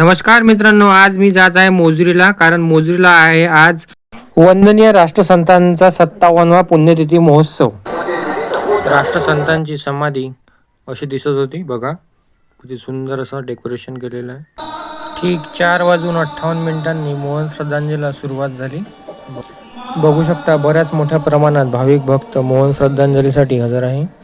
नमस्कार मित्रांनो आज मी जात आहे मोजरीला कारण मोजरीला आहे आज वंदनीय राष्ट्रसंतांचा सत्तावन्नवा पुण्यतिथी महोत्सव. राष्ट्रसंतांची समाधी अशी दिसत होती बघा. किती सुंदर असं डेकोरेशन केलेलं आहे. ठीक चार वाजून अठ्ठावन्न मिनिटांनी मोहन श्रद्धांजलीला सुरुवात झाली. बघू शकता बऱ्याच मोठ्या प्रमाणात भाविक भक्त मोहन श्रद्धांजलीसाठी हजर आहे.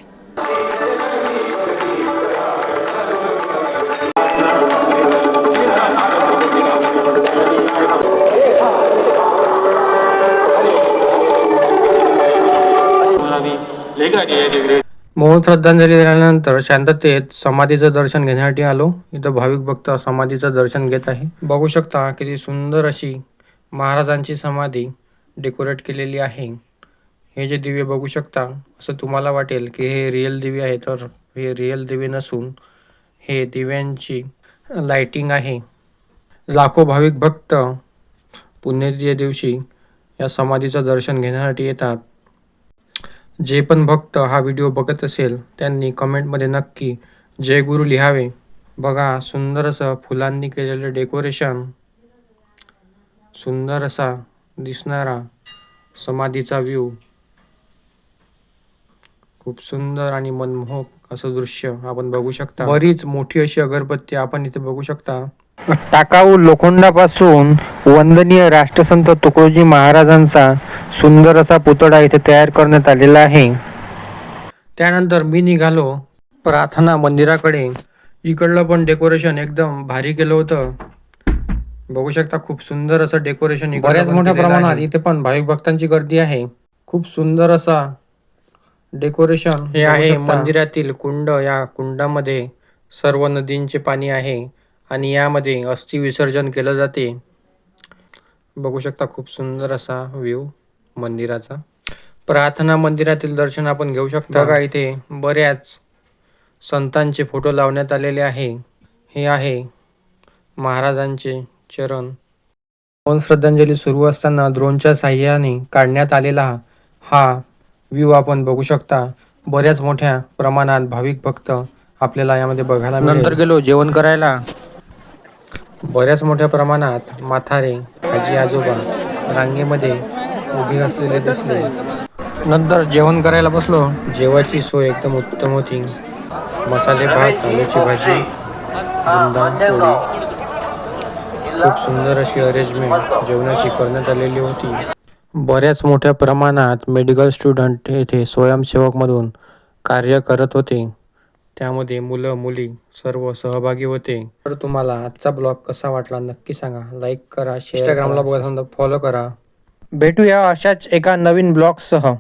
मौन श्रद्धांजली झाल्यानंतर शांततेत समाधीचं दर्शन घेण्यासाठी आलो. इथं भाविक भक्त समाधीचं दर्शन घेत आहे. बघू शकता किती सुंदर अशी महाराजांची समाधी डेकोरेट केलेली आहे. हे जे दिवे बघू शकता असं तुम्हाला वाटेल की हे रिअल दिवे आहे तर हे रिअल दिवे नसून हे दिव्यांची लाइटिंग आहे. लाखो भाविक भक्त पुण्यतिथी दिवशी या समाधीचं दर्शन घेण्यासाठी येतात. जे पण भक्त हा व्हिडिओ बघत असेल त्यांनी कमेंटमध्ये नक्की जय गुरु लिहावे. बघा सुंदर असं फुलांनी केलेलं डेकोरेशन. सुंदर असा दिसणारा समाधीचा व्ह्यू खूप सुंदर आणि मनमोहक असं दृश्य आपण बघू शकता. बरीच मोठी अशी अगरबत्ती आपण इथे बघू शकता. टाकाऊ लोखंडापासून वंदनीय राष्ट्रसंत तुकडोजी महाराजांचा सुंदर असा पुतळा इथे तयार करण्यात आलेला आहे. त्यानंतर मी निघालो. प्रार्थना मंदिराकडे. इकडलं पण डेकोरेशन एकदम भारी केलं होतं. बघू शकता खूप सुंदर असं डेकोरेशन बऱ्याच मोठ्या प्रमाणात इथे पण भाविक भक्तांची गर्दी आहे. खूप सुंदर असा डेकोरेशन. हे आहे मंदिरातील कुंड. या कुंडामध्ये सर्व नदींचे पाणी आहे. आणि यामध्ये अस्थि विसर्जन केलं जाते. बघू शकता खूप सुंदर असा व्ह्यू मंदिराचा. प्रार्थना मंदिरातील दर्शन आपण घेऊ शकता. बघा इथे बऱ्याच संतांचे फोटो लावण्यात आलेले आहे. हे आहे महाराजांचे चरण. पवन श्रद्धांजली सुरू असताना ड्रोनच्या साह्याने काढण्यात आलेला हा व्ह्यू आपण बघू शकता. बऱ्याच मोठ्या प्रमाणात भाविक भक्त आपल्याला यामध्ये बघायला नंतर गेलो जेवण करायला. बऱ्याच मोठ्या प्रमाणात माथारे आजी आजोबा रांगेमध्ये उभी असलेले दिसले. नंतर जेवण करायला बसलो. जेवायची सोय एकदम उत्तम होती. मसाले भात आलूची भाजी खूप सुंदर अशी अरेंजमेंट जेवणाची करण्यात आलेली होती. बऱ्याच मोठ्या प्रमाणात मेडिकल स्टुडंट येथे स्वयंसेवकमधून कार्य करत होते. त्यामध्ये मुलं मुली सर्व सहभागी होते. तर तुम्हाला आजचा ब्लॉग कसा वाटला नक्की सांगा. लाईक करा इंस्टाग्रामला तर फॉलो करा. भेटूया अशाच एका नवीन ब्लॉगसह.